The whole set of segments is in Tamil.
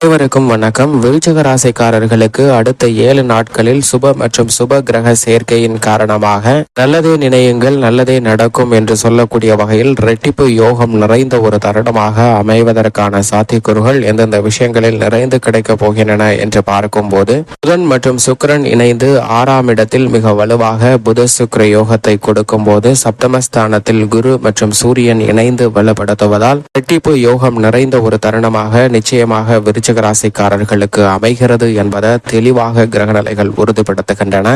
அனைவருக்கும் வணக்கம். விருச்சக ராசிக்காரர்களுக்கு அடுத்த ஏழு நாட்களில் சுப மற்றும் சுப கிரக சேர்க்கையின் காரணமாக நல்லதே நினையுங்கள் நல்லதே நடக்கும் என்று சொல்லக்கூடிய வகையில் ரெட்டிப்பு யோகம் நிறைந்த ஒரு தருணமாக அமைவதற்கான சாத்தியக்கூறுகள் எந்தெந்த விஷயங்களில் நிறைந்து கிடைக்கப் போகின்றன என்று பார்க்கும்போது புதன் மற்றும் சுக்கரன் இணைந்து ஆறாம் இடத்தில் மிக வலுவாக புத சுக்கர யோகத்தை கொடுக்கும் போது சப்தமஸ்தானத்தில் குரு மற்றும் சூரியன் இணைந்து வலுப்படுத்துவதால் ரெட்டிப்பு யோகம் நிறைந்த ஒரு தருணமாக நிச்சயமாக விருச்சிக ராசிக்காரர்களுக்கு அமைகிறது என்பதை தெளிவாக கிரகநிலைகள் உறுதிப்படுத்துகின்றன.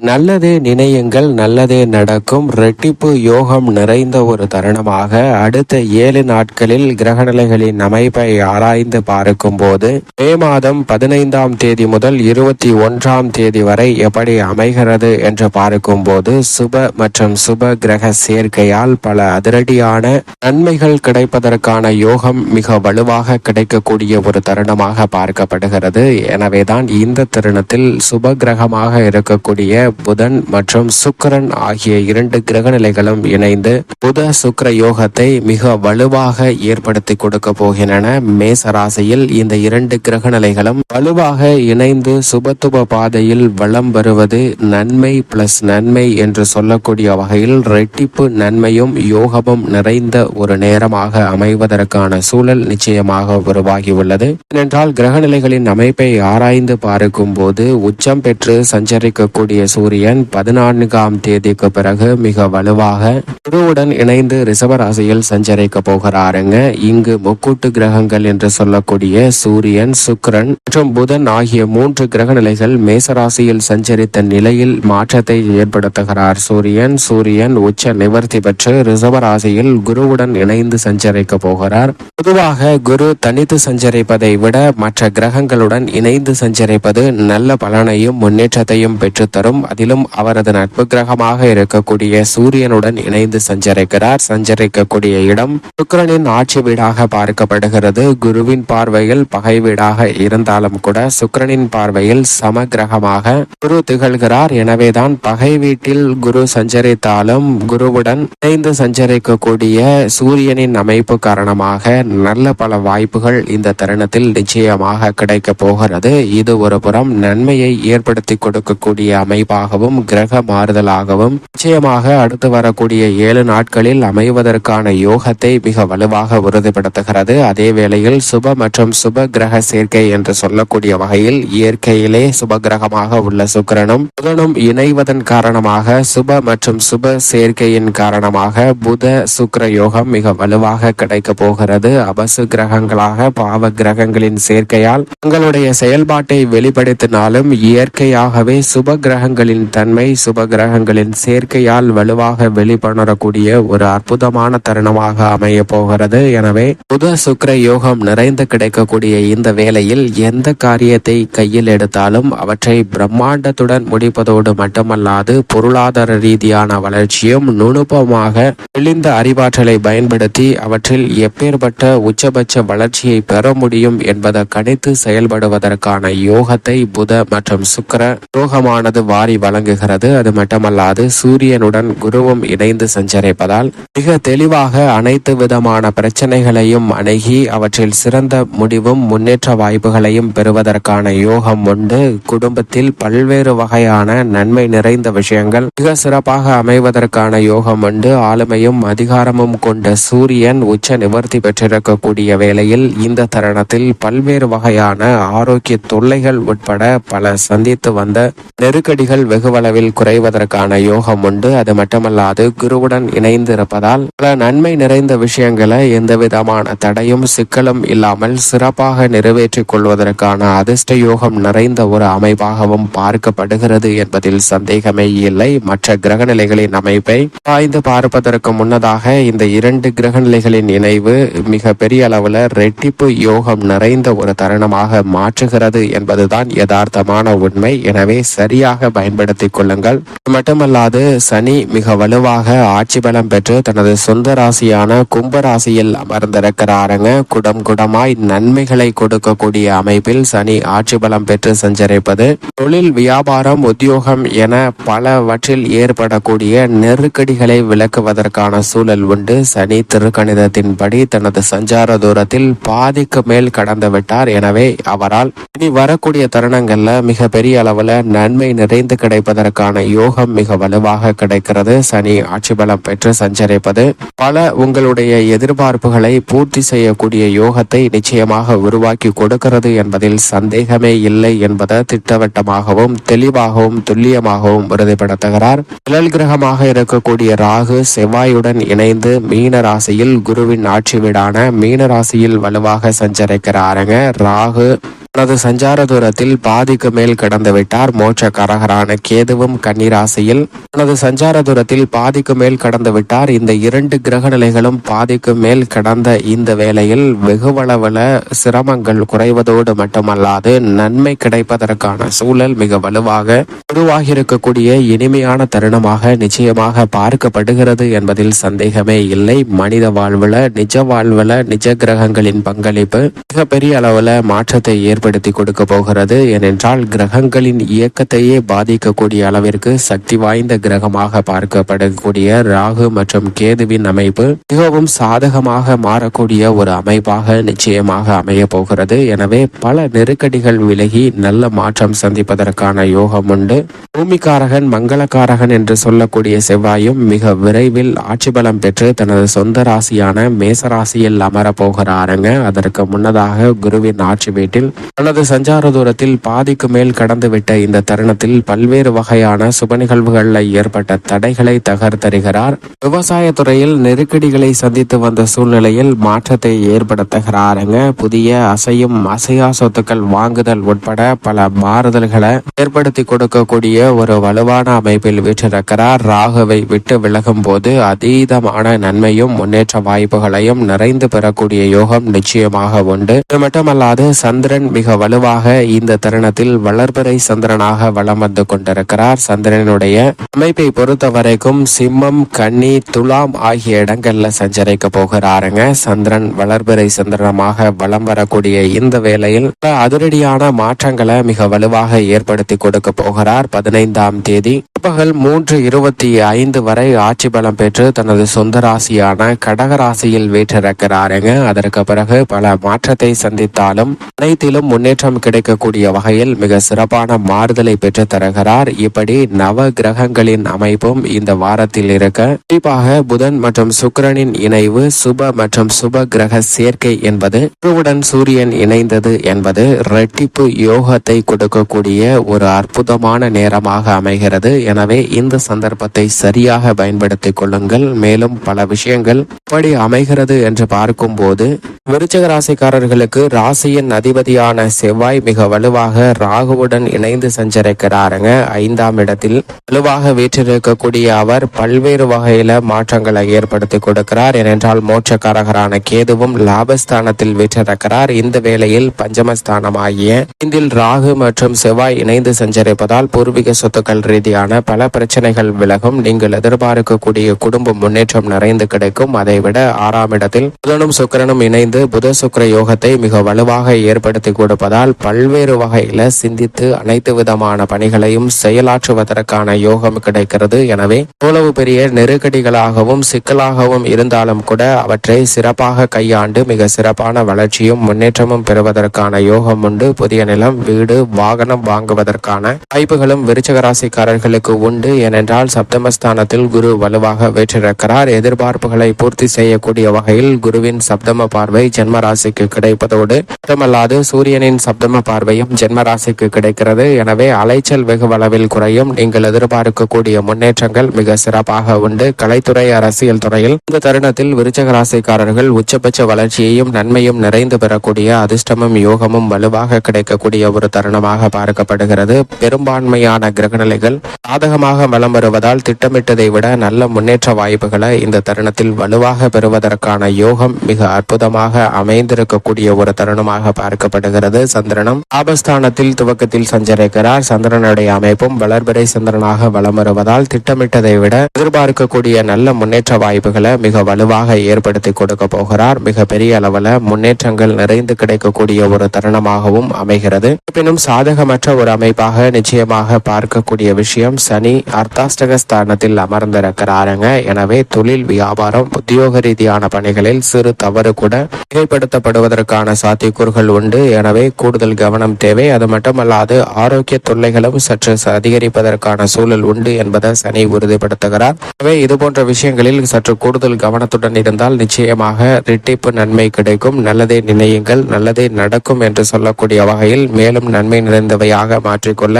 நல்லதே நினையுங்கள் நல்லதே நடக்கும். ரெட்டிப்பு யோகம் நிறைந்த ஒரு தருணமாக அடுத்த ஏழு நாட்களில் கிரகநிலைகளின் அமைப்பை ஆராய்ந்து பார்க்கும் போது மே மாதம் பதினைந்தாம் தேதி முதல் இருபத்தி ஒன்றாம் தேதி வரை எப்படி அமைகிறது என்று பார்க்கும் போது சுப மற்றும் சுப கிரக சேர்க்கையால் பல அதிரடியான நன்மைகள் கிடைப்பதற்கான யோகம் மிக வலுவாக கிடைக்கக்கூடிய ஒரு தருணமாக பார்க்கப்படுகிறது. எனவேதான் இந்த தருணத்தில் சுப கிரகமாக இருக்கக்கூடிய புதன் மற்றும் சுக்கரன் ஆகிய இரண்டு கிரக நிலைகளும் இணைந்து புத சுக்கர யோகத்தை மிக வலுவாக ஏற்படுத்தி கொடுக்க போகின்றன. மேச ராசியில் இந்த இரண்டு கிரக நிலைகளும் வலுவாக இணைந்து சுபத்துவ பாதையில் வளம் வருவது நன்மை பிளஸ் நன்மை என்று சொல்லக்கூடிய வகையில் ரெட்டிப்பு நன்மையும் யோகமும் நிறைந்த ஒரு நேரமாக அமைவதற்கான சூழல் நிச்சயமாக உருவாகியுள்ளது. ஏனென்றால் கிரகநிலைகளின் அமைப்பை ஆராய்ந்து பார்க்கும் போது உச்சம் பெற்று சஞ்சரிக்கக்கூடிய சூரியன் பதினான்காம் தேதிக்கு பிறகு மிக வலுவாக குருவுடன் இணைந்து ரிஷபராசியில் சஞ்சரிக்க போகிறாருங்க. இங்கு முக்கூட்டு கிரகங்கள் என்று சொல்லக்கூடிய சூரியன் சுக்கிரன் மற்றும் புதன் ஆகிய மூன்று கிரக நிலைகள் மேசராசியில் சஞ்சரித்த நிலையில் மாற்றத்தை ஏற்படுத்துகிறார். சூரியன் சூரியன் உச்ச நிவர்த்தி பெற்று ரிஷபராசியில் குருவுடன் இணைந்து சஞ்சரிக்க போகிறார். பொதுவாக குரு தனித்து சஞ்சரிப்பதை விட மற்ற கிரகங்களுடன் இணைந்து சஞ்சரிப்பது நல்ல பலனையும் முன்னேற்றத்தையும் பெற்றுத்தரும். அதிலும் அவரது நட்பு கிரகமாக இருக்கக்கூடிய சூரியனுடன் இணைந்து சஞ்சரிக்கிறார். சஞ்சரிக்கக்கூடிய இடம் சுக்கிரனின் ஆட்சி வீடாக பார்க்கப்படுகிறது. குருவின் பார்வையில் பகை வீடாக இருந்தாலும் கூட சுக்கிரனின் பார்வையில் சம கிரகமாக குரு திகழ்கிறார். எனவேதான் பகை வீட்டில் குரு சஞ்சரித்தாலும் குருவுடன் இணைந்து சஞ்சரிக்கக்கூடிய சூரியனின் அமைப்பு காரணமாக நல்ல பல வாய்ப்புகள் இந்த தருணத்தில் நிச்சயமாக கிடைக்க போகிறது. இது ஒரு புறம் நன்மையை ஏற்படுத்தி கொடுக்கக்கூடிய அமைப்பு அமைப்பாகவும் கிரக மாறுதலாகவும் நிச்சயமாக அடுத்து வரக்கூடிய ஏழு நாட்களில் அமைவதற்கான யோகத்தை மிக வலுவாக உறுதிப்படுத்துகிறது. அதே வேளையில் சுப மற்றும் சுப கிரக சேர்க்கை என்று சொல்லக்கூடிய வகையில் இயற்கையிலே சுப கிரகமாக உள்ள சுக்கரனும் புதனும் இணைவதன் காரணமாக சுப மற்றும் சுப சேர்க்கையின் காரணமாக புத சுக்கர யோகம் மிக வலுவாக கிடைக்க போகிறது. அபசு கிரகங்களாக பாவ கிரகங்களின் சேர்க்கையால் தங்களுடைய செயல்பாட்டை வெளிப்படுத்தினாலும் இயற்கையாகவே சுப கிரகங்கள் கிரகங்களின் தன்மை சுப கிரகங்களின் சேர்க்கையால் வலுவாக வெளிப்பணரக்கூடிய ஒரு அற்புதமான தருணமாக அமைய போகிறது. எனவே புத சுக்கிர யோகம் நிறைந்து கிடைக்கக்கூடிய இந்த வேளையில் எந்த காரியத்தை கையில் எடுத்தாலும் அவற்றை பிரம்மாண்டத்துடன் முடிப்பதோடு மட்டுமல்லாது பொருளாதார ரீதியான வளர்ச்சியும் நுணுப்பமாக தெளிந்த அறிவாற்றலை பயன்படுத்தி அவற்றில் எப்பேற்பட்ட உச்சபட்ச வளர்ச்சியை பெற முடியும் என்பதை கணித்து செயல்படுவதற்கான யோகத்தை புத மற்றும் சுக்கிர யோகமானது வாரி வழங்குகிறது. அது மட்டுமல்லாது சூரியனுடன் குருவும் இணைந்து சஞ்சரிப்பதால் மிக தெளிவாக அனைத்து விதமான பிரச்சனைகளையும் அணுகி அவற்றில் சிறந்த முடிவும் முன்னேற்ற வாய்ப்புகளையும் பெறுவதற்கான யோகம் உண்டு. குடும்பத்தில் பல்வேறு வகையான நன்மை நிறைந்த விஷயங்கள் மிக சிறப்பாக அமைவதற்கான யோகம் உண்டு. ஆளுமையும் அதிகாரமும் கொண்ட சூரியன் உச்ச நிவர்த்தி பெற்றிருக்கக்கூடிய வேளையில் இந்த தருணத்தில் பல்வேறு வகையான ஆரோக்கிய தொல்லைகள் உட்பட பல சந்தித்து வந்த நெருக்கடிகள் வெகுவளவில் குறைவதற்கான யோகம் உண்டு. அது மட்டுமல்லாது குருவுடன் இணைந்து இருப்பதால் பல நன்மை நிறைந்த விஷயங்களை எந்த விதமான தடையும் சிக்கலும் இல்லாமல் சிறப்பாக நிறைவேற்றிக் கொள்வதற்கான அதிர்ஷ்ட யோகம் நிறைந்த ஒரு அமைப்பாகவும் பார்க்கப்படுகிறது என்பதில் சந்தேகமே இல்லை. மற்ற கிரகநிலைகளின் அமைப்பை ஆய்ந்து பார்ப்பதற்கு முன்னதாக இந்த இரண்டு கிரகநிலைகளின் இணைவு மிக பெரிய அளவுல ரெட்டிப்பு யோகம் நிறைந்த ஒரு தருணமாக மாற்றுகிறது என்பதுதான் யதார்த்தமான உண்மை. எனவே சரியாக பயன் பயன்படுத்திக் கொள்ளுங்கள். மட்டுமல்லாது சனி மிக வலுவாக ஆட்சி பலம் பெற்று தனது சொந்த ராசியான கும்ப ராசியில் அமர்ந்திருக்கிறாருங்க. குடம் குடமாய் நன்மைகளை கொடுக்கக்கூடிய அமைப்பில் சனி ஆட்சி பலம் பெற்று சஞ்சரிப்பது தொழில் வியாபாரம் உத்தியோகம் என பலவற்றில் ஏற்படக்கூடிய நெருக்கடிகளை விளக்குவதற்கான சூழல் உண்டு. சனி திருக்கணிதத்தின்படி தனது சஞ்சார தூரத்தில் பாதிக்கு மேல் கடந்து விட்டார். எனவே அவரால் இனி வரக்கூடிய தருணங்கள்ல மிகப்பெரிய அளவுல நன்மை நிறைந்து கிடைப்பதற்கான யோகம் மிக வலுவாக கிடைக்கிறது. சனி ஆட்சி பலம் பெற்று சஞ்சரிப்பது. பல உங்களுடைய எதிர்பார்ப்புகளை பூர்த்தி செய்யக்கூடிய யோகத்தை நிச்சயமாக உருவாக்கி கொடுக்கிறது என்பதில் சந்தேகமே இல்லை என்பதை திட்டவட்டமாகவும் தெளிவாகவும் துல்லியமாகவும் உறுதிப்படுத்துகிறார். நிழல் கிரகமாக இருக்கக்கூடிய ராகு செவ்வாயுடன் இணைந்து மீன ராசியில் குருவின் ஆட்சி வீடான மீன ராசியில் வலுவாக சஞ்சரிக்கிறாருங்க. ராகு தனது சஞ்சார தூரத்தில் பாதிக்கு மேல் கடந்து விட்டார் மோட்சக்காரகரான கேதுவும் கன்னிராசியில். தனது சஞ்சார தூரத்தில் பாதிக்கு மேல் கடந்து விட்டார். இந்த இரண்டு கிரக நிலைகளும் பாதிக்கு மேல் கடந்த இந்த வேளையில் வெகுவளவுல சிரமங்கள் குறைவதோடு மட்டுமல்லாது நன்மை கிடைப்பதற்கான சூழல் மிக வலுவாக உருவாகி இருக்கக்கூடிய இனிமையான தருணமாக நிச்சயமாக பார்க்கப்படுகிறது என்பதில் சந்தேகமே இல்லை. மனித வாழ்வுல நிஜ வாழ்வுல நிஜ கிரகங்களின் பங்களிப்பு மிகப்பெரிய அளவுல மாற்றத்தை ஏற்படுத்தி கொடுக்க போகிறது. ஏனென்றால் கிரகங்களின் இயக்கத்தையே பாதிக்கக்கூடிய அளவிற்கு சக்தி வாய்ந்த கிரகமாக பார்க்கப்படக்கூடிய ராகு மற்றும் கேதுவின் அமைப்பு மிகவும் சாதகமாக மாறக்கூடிய ஒரு அமைப்பாக நிச்சயமாக அமைய போகிறது. எனவே பல நெருக்கடிகள் விலகி நல்ல மாற்றம் சந்திப்பதற்கான யோகம் உண்டு. பூமிக்காரகன் மங்களக்காரகன் என்று சொல்லக்கூடிய செவ்வாயும் மிக விரைவில் ஆட்சி பலம் பெற்று தனது சொந்த ராசியான மேசராசியில் அமர போகிறாருங்க. அதற்கு முன்னதாக குருவின் ஆட்சி வீட்டில் தனது சஞ்சார தூரத்தில் பாதிக்கு மேல் கடந்துவிட்ட இந்த தருணத்தில் பல்வேறு வகையான சுப நிகழ்வுகளில் ஏற்பட்ட தடைகளை தகர்த்தருகிறார் விவசாய துறையில் நெருக்கடிகளை சந்தித்து வந்த சூழ்நிலையில் மாற்றத்தை ஏற்படுத்துகிறாருங்க. புதிய அசையும் அசையா சொத்துக்கள் வாங்குதல் உட்பட பல மாறுதல்களை ஏற்படுத்தி கொடுக்கக்கூடிய ஒரு வலுவான அமைப்பில் வீற்றிருக்கிறார். ராகுவை விட்டு விலகும் போது அதீதமான நன்மையும் முன்னேற்ற வாய்ப்புகளையும் நிறைந்து பெறக்கூடிய யோகம் நிச்சயமாக உண்டு. இது மட்டுமல்லாது சந்திரன் மிக வலுவாக இந்த தருணத்தில் வளர்பிறை சந்திரனாக வலம் வந்து கொண்டிருக்கிறார். சந்திரனுடைய அமைப்பை பொறுத்த வரைக்கும் சிம்மம் கன்னி துலாம் ஆகிய இடங்கள்ல சஞ்சரிக்க போகிறாருங்க. சந்திரன் வளர்பிறை சந்திரனமாக வலம் வரக்கூடிய இந்த வேளையில் அதிரடியான மாற்றங்களை மிக வலுவாக ஏற்படுத்தி கொடுக்க போகிறார். பதினைந்தாம் தேதி பகல் மூன்று இருபத்தி ஐந்து வரை ஆட்சி பலம் பெற்று தனது சொந்த ராசியான கடக ராசியில் வீற்றிருக்கிறாருங்க அதற்கு பிறகு பல மாற்றத்தை சந்தித்தாலும் அனைத்திலும் முன்னேற்றம் கிடைக்கக்கூடிய வகையில் மிக சிறப்பான மாறுதலை பெற்று தருகிறார். இப்படி நவ கிரகங்களின் அமைப்பும் இந்த வாரத்தில் இருக்க குறிப்பாக புதன் மற்றும் சுக்கிரனின் இணைவு சுப மற்றும் சுப கிரக சேர்க்கை என்பது குருவுடன் சூரியன் இணைந்தது என்பது ரெட்டிப்பு யோகத்தை கொடுக்கக்கூடிய ஒரு அற்புதமான நேரமாக அமைகிறது எனவே இந்த சந்தர்ப்பத்தை சரியாக பயன்படுத்திக் கொள்ளுங்கள். மேலும் பல விஷயங்கள் எப்படி அமைகிறது என்று பார்க்கும்போது விருச்சக ராசிக்காரர்களுக்கு ராசியின் அதிபதியான செவ்வாய் மிக வலுவாக ராகுவுடன் இணைந்து சஞ்சரிக்கிறாருங்க. ஐந்தாம் இடத்தில் வலுவாக வீற்றிருக்கக்கூடிய அவர் பல்வேறு வகையில மாற்றங்களை ஏற்படுத்தி கொடுக்கிறார். ஏனென்றால் மோட்சக்காரகரான கேதுவும் லாபஸ்தானத்தில் வீற்றிருக்கிறார். இந்த வேளையில் பஞ்சமஸ்தானமாகிய இதில் ராகு மற்றும் செவ்வாய் இணைந்து சஞ்சரிப்பதால் பூர்வீக சொத்துக்கள் ரீதியான பல பிரச்சனைகள் விலகும். நீங்கள் எதிர்பார்க்கக்கூடிய குடும்ப முன்னேற்றம் நிறைந்து கிடைக்கும். அதைவிட ஆறாம் இடத்தில் புதனும் சுக்கரனும் இணைந்து புத சுக்கர யோகத்தை மிக வலுவாக ஏற்படுத்தி கொடுப்பதால் பல்வேறு வகையில சிந்தித்து அனைத்து விதமான பணிகளையும் செயலாற்றுவதற்கான யோகம் கிடைக்கிறது. எனவே இவ்வளவு பெரிய நெருக்கடிகளாகவும் சிக்கலாகவும் இருந்தாலும் கூட அவற்றை சிறப்பாக கையாண்டு மிக சிறப்பான வளர்ச்சியும் முன்னேற்றமும் பெறுவதற்கான யோகம் உண்டு. புதிய நிலம் வீடு வாகனம் வாங்குவதற்கான வாய்ப்புகளும் விருச்சக ராசிக்காரர்களுக்கு உண்டு. ஏனென்றால் சப்தமஸ்தானத்தில் குரு வலுவாக வெற்றிருக்கிறார். எதிர்பார்ப்புகளை பூர்த்தி செய்யக்கூடிய வகையில் குருவின் சப்தம பார்வை ஜென்மராசிக்கு கிடைப்பதோடு மட்டுமல்லாது சூரியனின் சப்தம பார்வையும் ஜென்மராசிக்கு கிடைக்கிறது. எனவே அலைச்சல் வெகு அளவில் குறையும். நீங்கள் எதிர்பார்க்கக்கூடிய முன்னேற்றங்கள் மிக சிறப்பாக உண்டு. கலைத்துறை அரசியல் துறையில் இந்த தருணத்தில் விருச்சக ராசிக்காரர்கள் உச்சபட்ச வளர்ச்சியையும் நன்மையும் நிறைந்து பெறக்கூடிய அதிர்ஷ்டமும் யோகமும் வலுவாக கிடைக்கக்கூடிய ஒரு தருணமாக பார்க்கப்படுகிறது. பெரும்பான்மையான கிரகநிலைகள் சாதகமாக வலம் வருவதால் திட்டமிட்டதை விட நல்ல முன்னேற்ற வாய்ப்புகளை இந்த தருணத்தில் வலுவாக பெறுவதற்கான யோகம் மிக அற்புதமாக அமைந்திருக்கக்கூடிய ஒரு தருணமாக பார்க்கப்படுகிறது. சந்திரனும் ஆபஸ்தானத்தில் துவக்கத்தில் சஞ்சரிக்கிறார். சந்திரனுடைய அமைப்பும் வளர்பிறை சந்திரனாக வலம் வருவதால் திட்டமிட்டதை விட எதிர்பார்க்கக்கூடிய நல்ல முன்னேற்ற வாய்ப்புகளை மிக வலுவாக ஏற்படுத்தி கொடுக்க போகிறார். மிக பெரிய அளவில் முன்னேற்றங்கள் நிறைந்து கிடைக்கக்கூடிய ஒரு தருணமாகவும் அமைகிறது. இருப்பினும் சாதகமற்ற ஒரு அமைப்பாக நிச்சயமாக பார்க்கக்கூடிய விஷயம் சனி அர்த்தாஷ்டக ஸ்தானத்தில் அமர்ந்திருக்கிறாருங்க. எனவே தொழில் வியாபாரம் உத்தியோக ரீதியான பணிகளில் சிறு தவறு கூட மிகைப்படுத்தப்படுவதற்கான சாத்தியக்கூறுகள் உண்டு. எனவே கூடுதல் கவனம் தேவை. அது மட்டுமல்லாது ஆரோக்கிய தொல்லைகளும் சற்று அதிகரிப்பதற்கான சூழல் உண்டு என்பதை சனி உறுதிப்படுத்துகிறார். எனவே இது போன்ற விஷயங்களில் சற்று கூடுதல் கவனத்துடன் இருந்தால் நிச்சயமாக ரெட்டிப்பு நன்மை கிடைக்கும். நல்லதே நினையுங்கள் நல்லதே நடக்கும் என்று சொல்லக்கூடிய வகையில் மேலும் நன்மை நிறைந்தவையாக மாற்றிக்கொள்ள.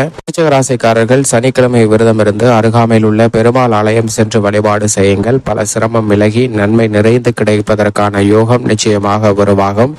ராசிக்காரர்கள் சனிக்கிழமை விரதம் இருந்து அருகாமையில் உள்ள பெருமாள் ஆலயம் சென்று வழிபாடு செய்யுங்கள். பல சிரமம் விலகி நன்மை நிறைந்து கிடைப்பதற்கான யோகம் நிச்சயமாக உருவாகும்.